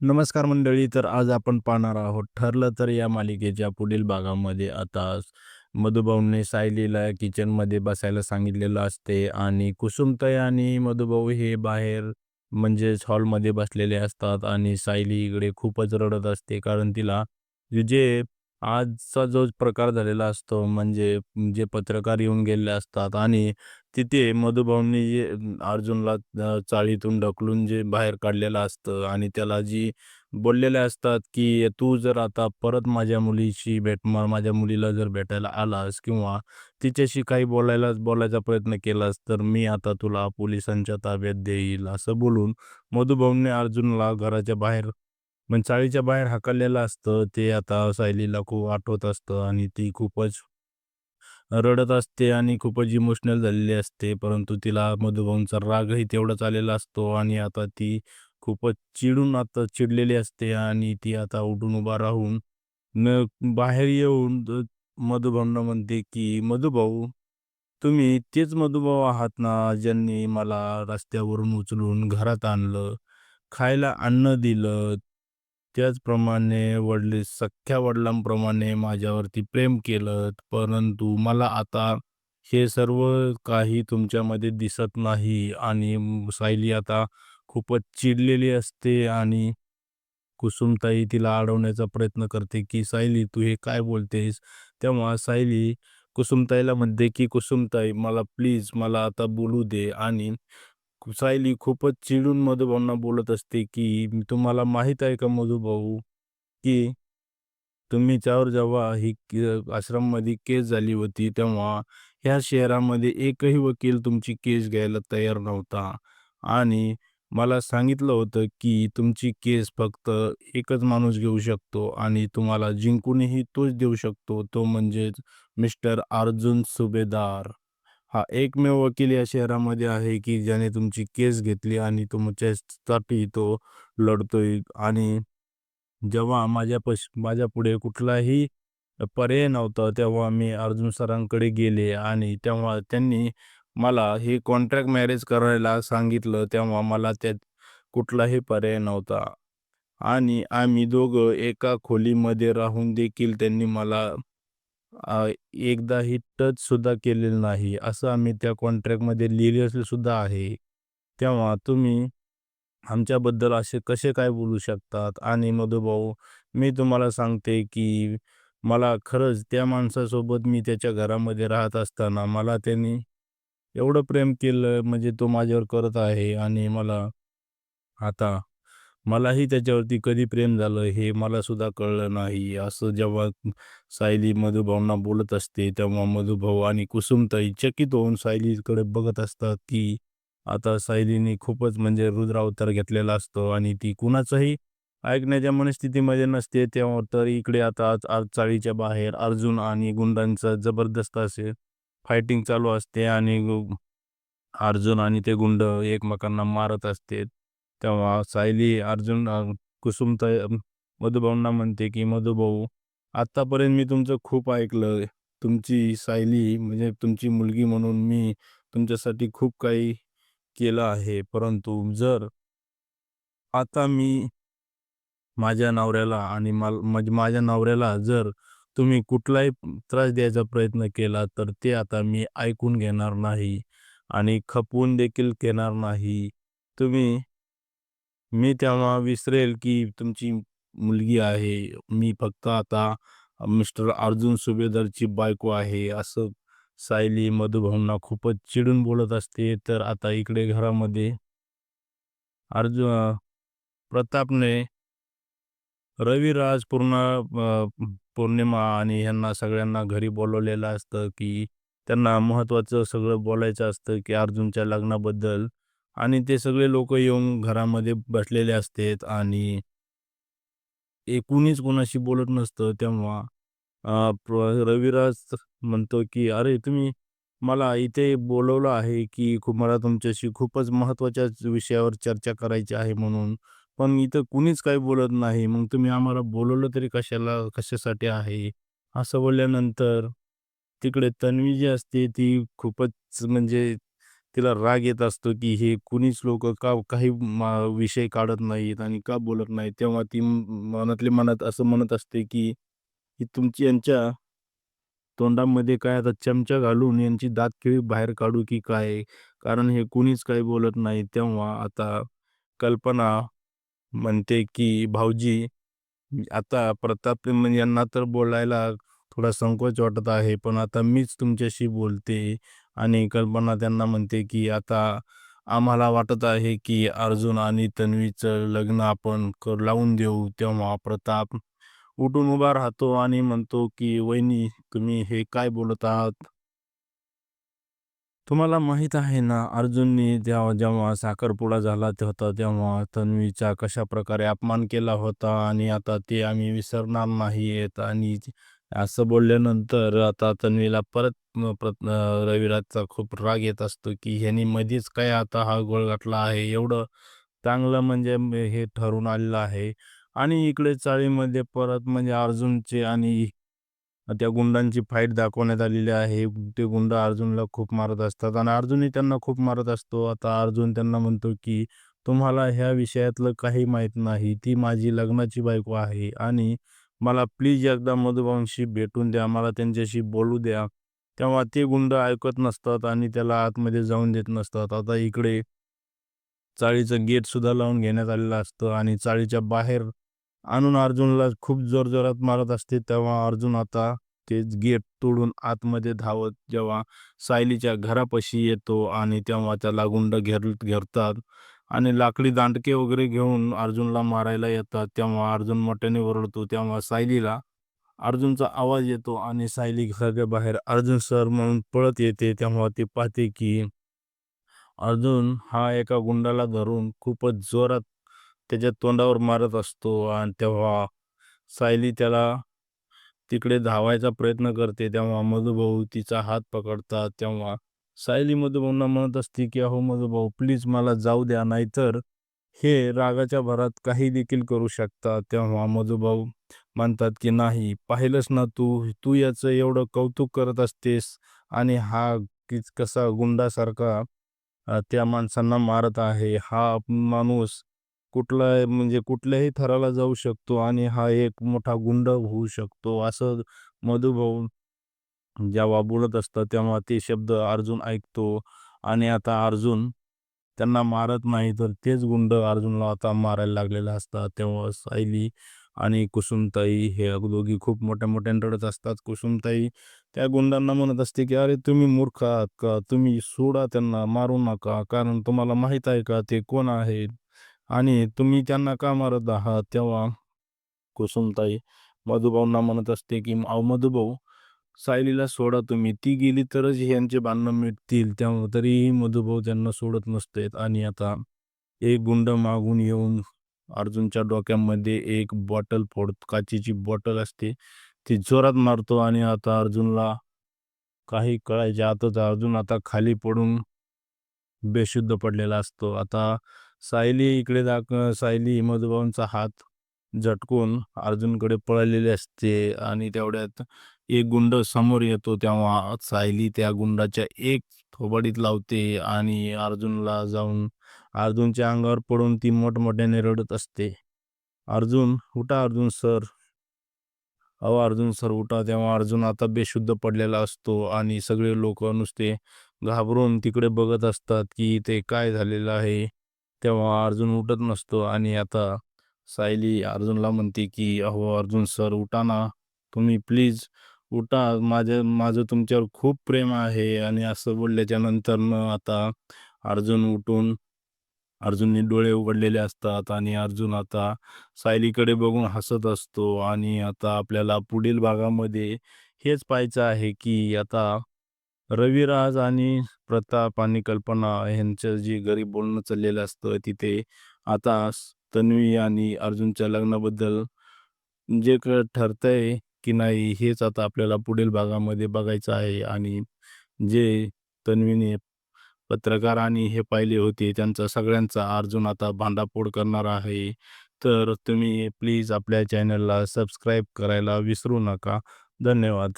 नमस्कार मंडळी. तर आज आपण पाहणार आहोत ठरलं तर या मालिकेच्या पुढील भागामध्ये आता मधुभाऊने सायलीला किचनमध्ये बसायला सांगितलेलं असते आणि कुसुमताई आणि मधुभाऊ हे बाहेर म्हणजेच हॉलमध्ये बसलेले असतात आणि सायली इकडे खूपच रडत असते कारण तिला जे आजचा जो प्रकार झालेला असतो म्हणजे जे पत्रकार येऊन गेलेले असतात आणि तिथे मधुभाऊंनी जे अर्जुनला अ, चाळीतून ढकलून जे बाहेर काढलेलं असतं आणि त्याला जी बोललेले असतात, की "तू जर आता परत माझ्या मुलीशी भेट माझ्या मुलीला जर भेटायला आलास किंवा तिच्याशी काही बोलायला बोलायचा प्रयत्न केलास, तर मी आता तुला पोलिसांच्या ताब्यात देईल." असं बोलून मधुभाऊंनी अर्जुनला घराच्या बाहेर म्हणजे चाळीच्या बाहेर हाकललेलं असतं. ते आता सायलीला खूप आठवत असतं आणि ती खूपच रडत असते आणि खूपच इमोशनल झालेली असते. परंतु तिला मधुभाऊंचा रागही तेवढाच आलेला असतो आणि आता ती खूपच चिडून आता चिडलेली असते आणि ती आता उठून उभा राहून न बाहेर येऊन मधुभाऊंना म्हणते, की "मधुभाऊ, तुम्ही तेच मधुभाऊ आहात ना, ज्यांनी मला रस्त्यावरून उचलून घरात आणलं, खायला अन्न दिलं, त्याचप्रमाणे वडील सख्ख्या वडिलांप्रमाणे माझ्यावरती प्रेम केलं. परंतु मला आता हे सर्व काही तुमच्यामध्ये दिसत नाही." आणि सायली आता खूपच चिडलेली असते आणि कुसुमताई तिला अडवण्याचा प्रयत्न करते, की "सायली, तू हे काय बोलतेस?" तेव्हा सायली कुसुमताईला म्हणते, की "कुसुमताई, मला प्लीज मला आता बोलू दे." आणि सायली खूपच चिडून मधुभाऊंना बोलत असते, की "तुम्हाला माहीत आहे का मधुभाऊ, की तुम्ही त्यावर जेव्हा ही आश्रममध्ये केस झाली होती, तेव्हा ह्या शहरामध्ये एकही वकील तुमची केस घ्यायला तयार नव्हता आणि मला सांगितलं होतं, की तुमची केस फक्त एकच माणूस घेऊ शकतो आणि तुम्हाला जिंकूनही तोच देऊ शकतो, तो म्हणजेच मिस्टर अर्जुन सुभेदार. हा एकमेव वकील या शहरामध्ये आहे, की ज्याने तुमची केस घेतली आणि तुमच्यासाठी तो लढतोय आणि जेव्हा माझ्या पश माझ्या पुढे कुठलाही पर्याय नव्हता, तेव्हा मी अर्जुन सरांकडे गेले आणि तेव्हा त्यांनी मला हे कॉन्ट्रॅक्ट मॅरेज करायला सांगितलं. तेव्हा मला त्यात कुठलाही पर्याय नव्हता आणि आम्ही दोघं एका खोलीमध्ये राहून देखील त्यांनी मला अ, टच टचसुद्धा केलेलं नाही. असं आम्ही त्या कॉन्ट्रॅक्टमध्ये लिहिलेलं सुद्धा आहे. तेव्हा तुम्ही आमच्याबद्दल असे कसे काय बोलू शकतात? आणि मधुभाऊ, मी तुम्हाला सांगते, की मला खरंच त्या माणसासोबत मी त्याच्या घरामध्ये राहत असताना मला त्यांनी एवढं प्रेम केलं म्हणजे तो माझ्यावर करत आहे आणि मला आता मलाही त्याच्यावरती कधी प्रेम झालं हे मला सुद्धा कळलं नाही. असं जेव्हा सायली मधुभाऊंना बोलत असते, तेव्हा मधुभाऊ आणि कुसुमताई चकित होऊन सायलीकडे बघत असतात, की आता सायलीने खूपच म्हणजे रुद्रावतार घेतलेला असतो आणि ती कुणाचंही ऐकण्याच्या मनस्थितीमध्ये नसते. तेव्हा तर इकडे आता आज चाळीच्या बाहेर अर्जुन आणि गुंडांचा जबरदस्त असे फायटिंग चालू असते आणि अर्जुन आणि ते गुंड एकमेकांना मारत असते. तेव्हा सायली अर्जुन अ, कुसुमताई मधुभाऊंना म्हणते, की "मधुभाऊ, आत्तापर्यंत मी तुमचं खूप ऐकलं. तुमची सायली म्हणजे तुमची मुलगी म्हणून मी तुमच्यासाठी खूप काही केलं आहे. परंतु जर आता मी माझ्या नवऱ्याला आणि मला म्हणजे माझ्या नवऱ्याला जर तुम्ही कुठलाही त्रास द्यायचा प्रयत्न केला, तर ते आता मी ऐकून घेणार नाही आणि खपवून देखील घेणार नाही. तुम्ही मी तेव्हा विसरेल, की तुमची मुलगी आहे. मी फक्त आता मिस्टर अर्जुन सुभेदारची बायको आहे." असं सायली मधुभावना खूपच चिडून बोलत असते. तर आता इकडे घरामध्ये अर्जु प्रतापने रविराज पूर्ण पौर्णिमा आणि ह्यांना सगळ्यांना घरी बोलवलेलं असतं, की त्यांना महत्त्वाचं सगळं बोलायचं असतं, की अर्जुनच्या लग्नाबद्दल आणि ते सगळे लोक येऊन घरामध्ये बसलेले असतात आणि ए कुणीच कोणाशी बोलत नसतं. तेव्हा अ, प्र रविराज म्हणतो, की "अरे, तुम्ही मला इथे बोलवलं आहे, की खूप मला तुमच्याशी खूपच महत्त्वाच्या विषयावर चर्चा करायची आहे म्हणून. पण इथं कुणीच काही बोलत नाही. मग तुम्ही आम्हाला बोलवलं तरी कशाला कशासाठी आहे?" असं बोलल्यानंतर तिकडे तन्वी जी असते ती खूपच म्हणजे तिला राग येत असतो की हे कुणीच लोक का काही मा विषय काढत नाहीत आणि का बोलत नाहीत. तेव्हा ती मनातले मनात असं म्हणत असते की ही तुमची यांच्या तोंडामध्ये काय आता चमचा घालून यांची दातखिळी बाहेर काढू की काय? कारण हे कुणीच काही बोलत नाही. तेव्हा आता कल्पना म्हणते की भाऊजी आता प्रताप म्हणजे यांना तर बोलायला थोडा संकोच वाटत आहे, पण आता मीच तुमच्याशी बोलते आणि कल्पना त्यांना म्हणते की आता आम्हाला वाटत आहे की अर्जुन आणि तन्वीचं लग्न आपण कर लावून देऊ. तेव्हा प्रताप उठून उभा राहतो आणि म्हणतो की "वहिनी, तुम्ही हे काय बोलत आहात? तुम्हाला माहीत आहे ना, अर्जुननी तेव्हा जेव्हा साखरपुडा झाला ते होता, तेव्हा तन्वीचा कशाप्रकारे अपमान केला होता आणि आता ते आम्ही विसरणार नाही आहेत आणि असं बोलल्यानंतर आता तन्वीला परत म रविराजचा खूप राग येत असतो की ह्यानी मधीच काय आता हा गोळ घातला आहे. एवढं चांगलं म्हणजे हे ठरून आलेलं आहे. आणि इकडे चाळीमध्ये परत म्हणजे अर्जुनचे आणि त्या गुंडांची फाईट दाखवण्यात आलेली आहे. ते गुंड अर्जुनला खूप मारत असतात आणि अर्जुनही त्यांना खूप मारत असतो. आता अर्जुन त्यांना म्हणतो की तुम्हाला ह्या विषयातलं काही माहीत नाही. ती माझी लग्नाची बायको आहे आणि मला प्लीज एकदा मधुभाऊंशी भेटून द्या. मला त्यांच्याशी बोलू द्या. तेव्हा ते गुंड ऐकत नसतात आणि त्याला आतमध्ये जाऊन देत नसतात. आता इकडे चाळीचं गेटसुद्धा लावून घेण्यात आलेलं असतं आणि चाळीच्या बाहेर आणून अर्जुनला खूप जोरजोरात मारत असते. तेव्हा अर्जुन आता तेच गेट तोडून आतमध्ये धावत जेव्हा सायलीच्या घरापाशी येतो आणि तेव्हा त्याला गुंड घेर घेरतात आणि लाकडी दांडके वगैरे घेऊन अर्जुनला मारायला येतात. तेव्हा अर्जुन मोठ्याने ओरडतो. तेव्हा सायलीला अर्जुनचा आवाज येतो आणि सायली घराच्या बाहेर अर्जुन सर म्हणून पळत येते. तेव्हा ती पाहते की अर्जुन हा एका गुंडाला धरून खूपच जोरात त्याच्या तोंडावर मारत असतो आणि तेव्हा सायली त्याला तिकडे धावायचा प्रयत्न करते. तेव्हा मधुभाऊ तिचा हात पकडतात. तेव्हा सायली मधुभाऊंना म्हणत असते की अहो मधुभाऊ प्लीज मला जाऊ द्या, नाहीतर हे रागाच्या भरात काही देखील करू शकतात. तेव्हा मधुभाऊ म्हणतात की नाही पाहिलंस ना तू, तू याचं एवढं कौतुक करत असतेस आणि हा कसा गुंडासारखा त्या माणसांना मारत आहे. हा माणूस कुठला म्हणजे कुठल्याही थराला जाऊ शकतो आणि हा एक मोठा गुंड होऊ शकतो. असं मधुभाऊ जेव्हा बोलत असतात तेव्हा ते शब्द अर्जुन ऐकतो आणि आता अर्जुन त्यांना मारत नाही तर तेच गुंड अर्जुनला आता मारायला लागलेला असतात. तेव्हा सायली आणि कुसुमताई हे दोघी खूप मोठ्या मोठ्याने रडत असतात. कुसुमताई त्या गुंडांना म्हणत असते की अरे तुम्ही मूर्ख आहात का? तुम्ही सोडा त्यांना, मारू नका. कारण तुम्हाला माहीत आहे का ते कोण आहेत आणि तुम्ही त्यांना का मारत आहात? तेव्हा कुसुमताई मधुभाऊंना म्हणत असते की अहो मधुभाऊ सायलीला सोडा तुम्ही. ती गेली तरच ह्यांचे भांडणं मिटतील. त्यामुळे तरीही मधुभाऊ त्यांना सोडत नसतेत आणि आता एक गुंड मागून येऊन अर्जुनच्या डोक्यामध्ये एक बॉटल फोड काचेची बॉटल असते. ती जोरात मारतो आणि आता अर्जुनला काही कळायच्या आतच अर्जुन आता खाली पडून बेशुद्ध पडलेला असतो. आता सायली इकडे दाख सायली मधुभाऊंचा हात झटकून अर्जुनकडे पळालेली असते आणि तेवढ्यात एक गुंड समोर येतो. तेव्हा सायली त्या गुंडाच्या एक थोबाडीत लावते आणि अर्जुनला जाऊन अर्जुनच्या अंगावर पडून ती मोठमोठ्याने रडत असते. अर्जुन उठा अर्जुन सर. अहो अर्जुन सर उठा. तेव्हा अर्जुन आता बेशुद्ध पडलेला असतो आणि सगळे लोक नुसते घाबरून तिकडे बघत असतात की ते काय झालेलं आहे. तेव्हा अर्जुन उठत नसतो आणि आता सायली अर्जुनला म्हणते की अहो अर्जुन सर उठा ना. तुम्ही प्लीज उठा. माझ्या माझं तुमच्यावर खूप प्रेम आहे आणि असं बोलल्याच्या नंतरनं आता अर्जुन उठून अर्जुनने डोळे उघडलेले असतात आणि अर्जुन आता सायलीकडे बघून हसत असतो आणि आता आपल्याला पुढील भागामध्ये हेच पाहायचं आहे की आता रविराज आणि प्रताप आणि कल्पना यांचं जे घरी बोलणं चाललेलं असतं तिथे आता तन्वी आणि अर्जुनच्या लग्नाबद्दल जे ठरतंय की नाही हेच आता आपल्याला पुढील भागामध्ये बघायचं आहे आणि जे तन्वीने पत्रकारांनी हे पाहिले होते त्यांचा सगळ्यांचा अर्जुन आता भांडाफोड करणार आहे. तर तुम्ही प्लीज आपल्या चॅनलला सबस्क्राईब करायला विसरू नका. धन्यवाद.